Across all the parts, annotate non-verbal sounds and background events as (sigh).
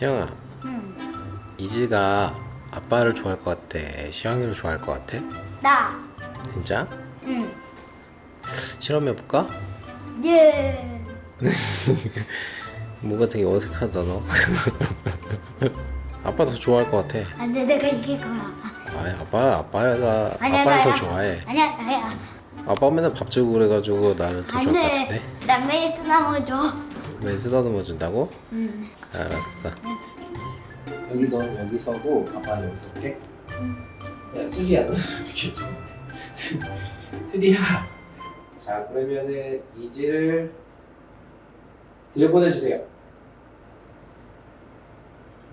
시영아, 응. 이지가 아빠를 좋아할 것 같아? 시영이를 좋아할 것 같아? 나. 진짜? 응. 실험해볼까? 예. (laughs) 뭔가 되게 어색하다 너 (laughs) 아빠 더 좋아할 것 같아 안 돼 내가 이길 거야. 아 아빠 아빠가 아니야, 아빠를 더 나야. 좋아해 아니야 나야. 아빠 맨날 밥 주고 그래가지고 나를 더 좋아할 것 같은데 안돼. 나 메이스 나머줘. 왜 쓰다듬어 준다고? 응. 알았어. 여기 너 여기 서고 아빠는 여기 서게? 야 수리야. 너 이렇게 좀 수- 수리야. 자 그러면은 이지를 들여보내 주세요.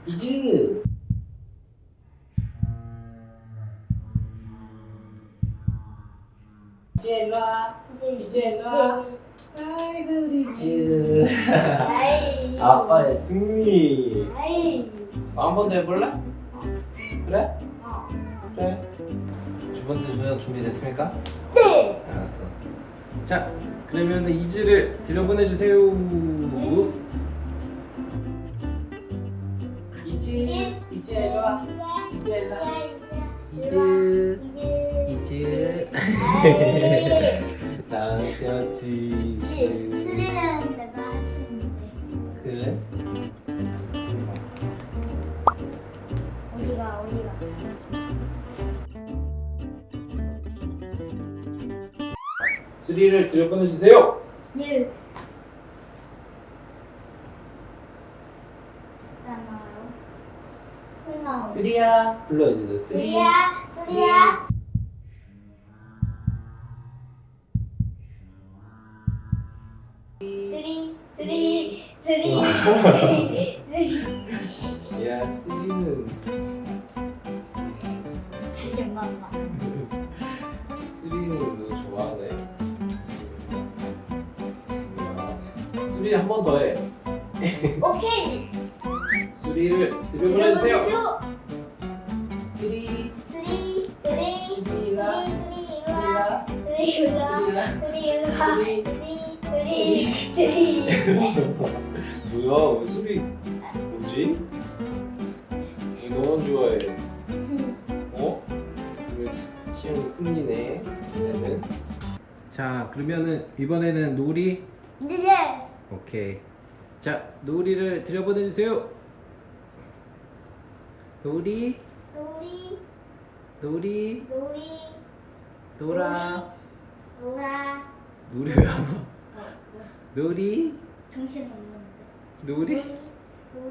이즈 이제 일로와. 이제 일로와 아이고 우리 이즈 아이. 아빠의 승리. 아이. 한 번 더 해볼래? 그래? 어. 그래. 두 번째 도전 준비됐습니까? 네. 알았어. 자 그러면 이즈를 들여보내주세요. 이즈 이즈. 일로 와. 이즈. 일로 와. 이즈. 이즈. 나 였지 수리는 내가 할 수 있는데 그래? 어디가 어디가 수리를 들여 보내주세요 예. 안 나와요? 왜 나와? 수리야 불러야지 너 수리 수리야 수리야 수리 수리 수리 야 수리는 잠시만요. 수리는 너 좋아하네. 수리 한 번 더 해. 오케이. 들여 보내주세요. 들어보내주세요. 수리 수리 수리 수리라. 수리 수리 일로와. 수리 일로와. 수리라. 수리 일로와. 수리 수리 수리 뭐야 왜 수리 뭐지? 왜 너만 좋아해? 어? 이거 시험 승리네 이번에는? 자 그러면은 이번에는 놀이? 예스. 오케이. 자 놀이를 들여보내주세요. 놀이? 놀이. 놀이? 놀이. 놀아. 놀아. 놀이 왜안 와? 어, 놀이? 정신 없는데 놀이?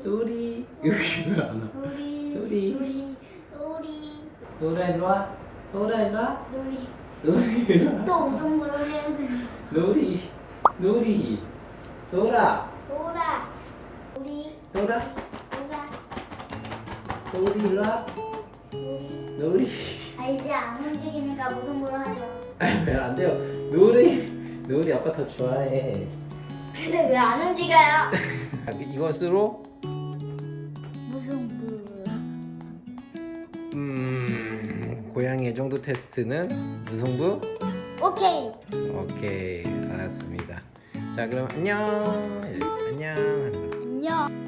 놀이. 여기 왜 안 와? 놀이. 놀이. 놀이 놀이 놀아 일로 와. 놀아 일로 와. 놀이. 놀이. 일로 와 또 무슨 걸로 해야 되나? 놀이. 놀이. 놀아. 놀아. 놀이. 놀아. 놀아. 놀이 일로 와. 놀이. 놀이. 아 이제 안 움직이니까 무슨 걸로 하죠? 왜안 돼요? 놀이. 놀이 아빠 더 좋아해 근데 왜 안 움직여요? (laughs) 이것으로? 무슨 뭐음 고양이 애정도 테스트는 무승부? 오케이. 오케이 알았습니다. 자 그럼 안녕. 안녕. 안녕